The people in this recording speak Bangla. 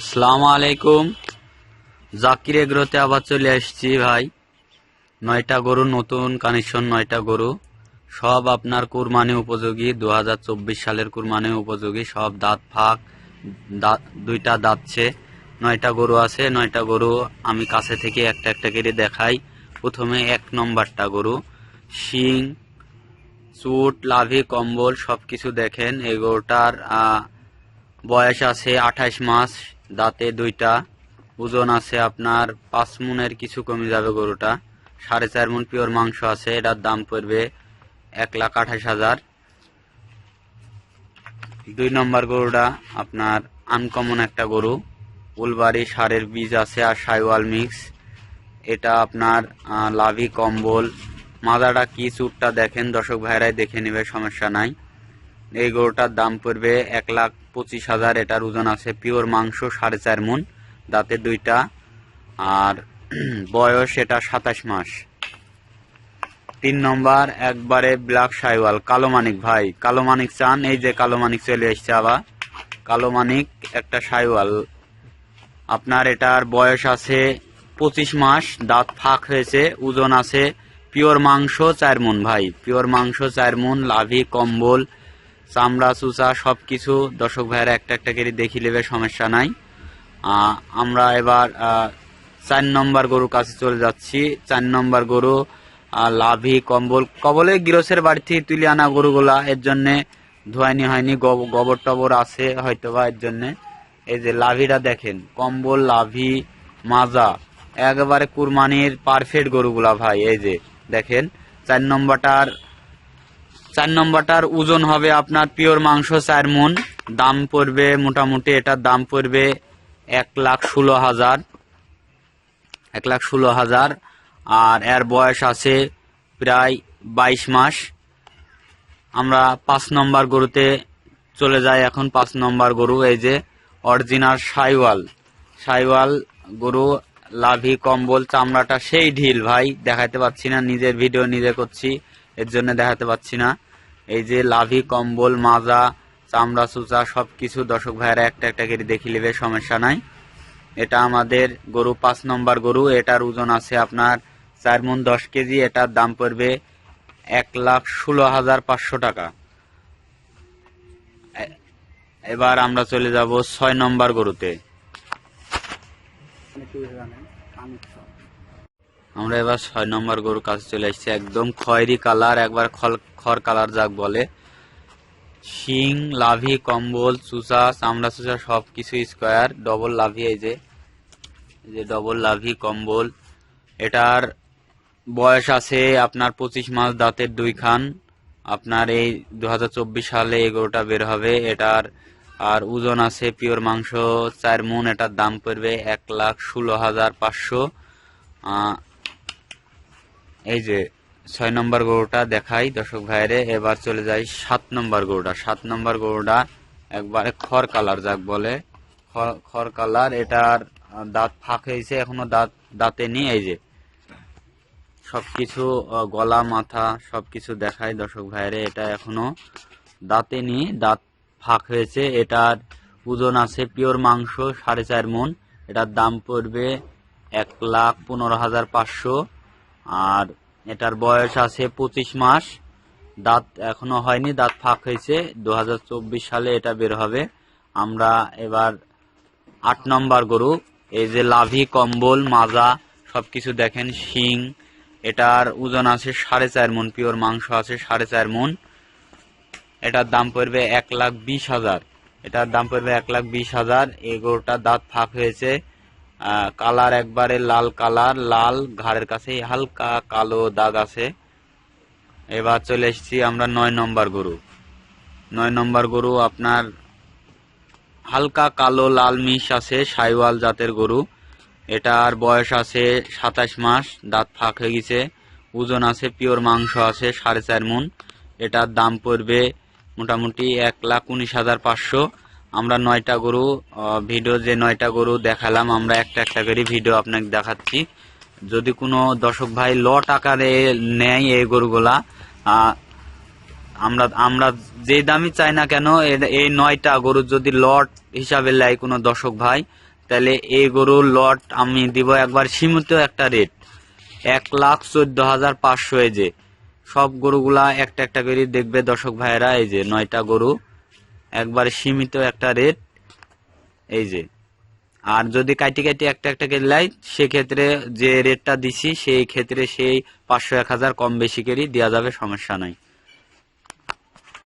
আসসালামু আলাইকুম। জাকির এগ্রোতে আবার চলে আসছি ভাই। নয়টা গরু, নতুন কানেকশন নয়টা গরু। সব আপনার কুরবানি উপযোগী দু হাজার চব্বিশ সালের কুরবানি উপযোগী। সব দাঁত ফাঁক, দাঁত, দুইটা দাঁতছে নয়টা গরু আছে, নয়টা গরু আমি কাছে থেকে একটা একটা করে দেখাই। প্রথমে এক নম্বরটা গরু, শিং, চুট, লাভি, কম্বল সব কিছু দেখেন। এই গরুটার বয়স আছে আঠাশ মাস। দাঁতে দুইটা, ওজন আছে আপনার পাঁচ মুনের কিছু কমে যাবে গরুটা। সাড়ে চার মুন পিওর মাংস আছে, এটার দাম পড়বে এক লাখ আঠাশ হাজার। দুই নম্বর গরুটা আপনার আনকমন একটা গরু। উলবাড়ি সারের বীজ আছে আর সাইওয়াল মিক্স। এটা আপনার লাভি, কম্বল। মাদাটা কি চুটটা দেখেন, দর্শক ভাইরাই দেখে নেবে, সমস্যা নাই। এই গরুটার দাম পড়বে এক লাখ পঁচিশ হাজার, এটার ওজন আছে পিওর মাংস সাড়ে চার মন, দাঁতে দুইটা, আর বয়স এটা সাতাশ মাস। তিন নম্বর, একবারে ব্ল্যাক সাইওয়াল কালো মানিক ভাই কালো মানিক চান, এই যে কালো মানিক চলে এসছে আবার। কালো মানিক একটা সাইওয়াল। আপনার এটার বয়স আছে পঁচিশ মাস, দাঁত ফাঁক হয়েছে, ওজন আছে পিওর মাংস চার মন ভাই, পিওর মাংস চার মন, লাভি, কম্বল চামড়া, চুচা সব কিছু দর্শক ভাইয়েরা একটা একটা করে দেখি নেবে, সমস্যা নাই। আমরা এবার চার নম্বর গরুর কাছে চলে যাচ্ছি। চার নম্বর গরু লাভি, কম্বল। কবলে গিরসের বাড়ি থেকে তুলে আনা গরুগুলা, এর জন্যে ধোয়ানি হয়নি গোবর টবর আছে হয়তো বা এর জন্যে। এই যে লাভিটা দেখেন, কম্বল, লাভি, মাজা, একেবারে কুরবানির পারফেক্ট গরুগুলা ভাই, এই যে দেখেন। চার নম্বরটার চার নম্বরটার ওজন হবে আপনার পিওর মাংস চার মন। দাম পড়বে মোটামুটি এটার দাম পড়বে এক লাখ ষোলো হাজার। এক লাখ ষোলো হাজার। আর এর বয়স আছে প্রায় বাইশ মাস। আমরা পাঁচ নম্বর গরুতে চলে যাই এখন পাঁচ নম্বর গরু, এই যে অরিজিনাল সাইওয়াল। সাইওয়াল গরু, লাভি, কম্বল, চামড়াটা সেই ঢিল, ভাই। দেখাতে পাচ্ছি না, নিজের ভিডিও নিজে করছি, এর জন্য দেখাতে পাচ্ছি না। এই যে লাভি, কম্বল, মাজা, চামড়া চুচা সবকিছু দর্শক ভাইয়েরা একটা একটা করে দেখি নেবে, সমস্যা নাই। এটা আমাদের গরু, পাঁচ নম্বর গরু, এটার ওজন আছে আপনার চার মন দশ কেজি, এটার দাম পড়বে এক লাখ ষোলো হাজার পাঁচশো টাকা। এবার আমরা চলে যাব ছয় নম্বর গরুতে। আমরা এবার ছয় নম্বর গরুর কাছে চলে এসেছি একদম খয়েরি কালার, একবার খল- খড় কালার যাক বলে। শিং, লাভি, কম্বল, চুচা, চামড়া চুচা সব কিছু স্কোয়ার ডবল লাভি এই যে। যে ডবল লাভি, কম্বল। এটার বয়স আছে আপনার পঁচিশ মাস দাঁতের দুই খান। আপনার এই দুহাজার চব্বিশ সালে এই বের হবে। এটার আর ওজন আছে পিওর মাংস চার মন। এটার দাম পড়বে এক লাখ ষোলো হাজার পাঁচশো। এই যে ছয় নম্বর গরুটা দেখাই, দর্শক ভাইরে এবার চলে যাই সাত নম্বর গরুটা। সাত নম্বর গরুটা একবারে খড় কালার যাক বলে। খড়- কালার, এটার দাঁত ফাঁক হয়েছে, এখনও দাঁত, দাঁতে নি এই যে। সবকিছু গলা, মাথা সবকিছু দেখাই, দর্শক ভাইরে এটা এখনও দাঁতে নি দাঁত ফাঁক হয়েছে। এটার ওজন আছে পিওর মাংস সাড়ে চার মন। এটার দাম পড়বে এক লাখ পনেরো হাজার পাঁচশো। আর এটার বয়স আছে পঁচিশ মাস। দাঁত এখনও হয়নি, দাঁত ফাঁক হয়েছে। দু হাজার চব্বিশ সালে এটা বের হবে। আমরা এবার আট নম্বর গরু। এই যে লাভি, কম্বল, মাজা, সবকিছু দেখেন, শিং, এটার ওজন আছে সাড়ে চার মন, পিওর মাংস আছে সাড়ে চার মন। এটার দাম পড়বে এক লাখ বিশ হাজার। এটার দাম পড়বে এক লাখ বিশ হাজার। এই গরুটার দাঁত ফাঁক হয়েছে কালার একবারে লাল কালার, লাল ঘাড়ের কাছে, হালকা কালো দাগ আছে। এবার চলে এসেছি আমরা নয় নম্বর গরু। নয় নম্বর গরু আপনার হালকা কালো লাল মিশ আছে, সাইওয়াল জাতের গরু। এটার বয়স আছে সাতাশ মাস, দাঁত ফাঁক হয়ে গেছে। ওজন আছে পিওর মাংস আছে সাড়ে চার মন এটার দাম পড়বে মোটামুটি এক লাখ উনিশ হাজার পাঁচশো। আমরা নয়টা গরু ভিডিও যে নয়টা গরু দেখালাম, আমরা একটা একটা করে ভিডিও আপনাকে দেখাচ্ছি। যদি কোনো দর্শক ভাই লট আকারে নেয় এই গরুগুলা আমরা আমরা যে দামই চাই না কেন এই নয়টা গরু যদি লট হিসাবে নেয় কোনো দর্শক ভাই, তাহলে এই গরুর লট আমি দিব একবার সীমিত একটা রেট এক লাখ চোদ্দ হাজার পাঁচশো এই যে। সব গরুগুলা একটা একটা করে দেখবে দর্শক ভাইয়েরা, এই যে নয়টা গরু। একবার সীমিত একটা রেট এই যে। আর যদি কাটি কাটি একটা একটা করে লাই, সেক্ষেত্রে যে রেটটা দিছি, সেই ক্ষেত্রে সেই পাঁচশো এক হাজার কম বেশি করেই দেওয়া যাবে, সমস্যা নাই।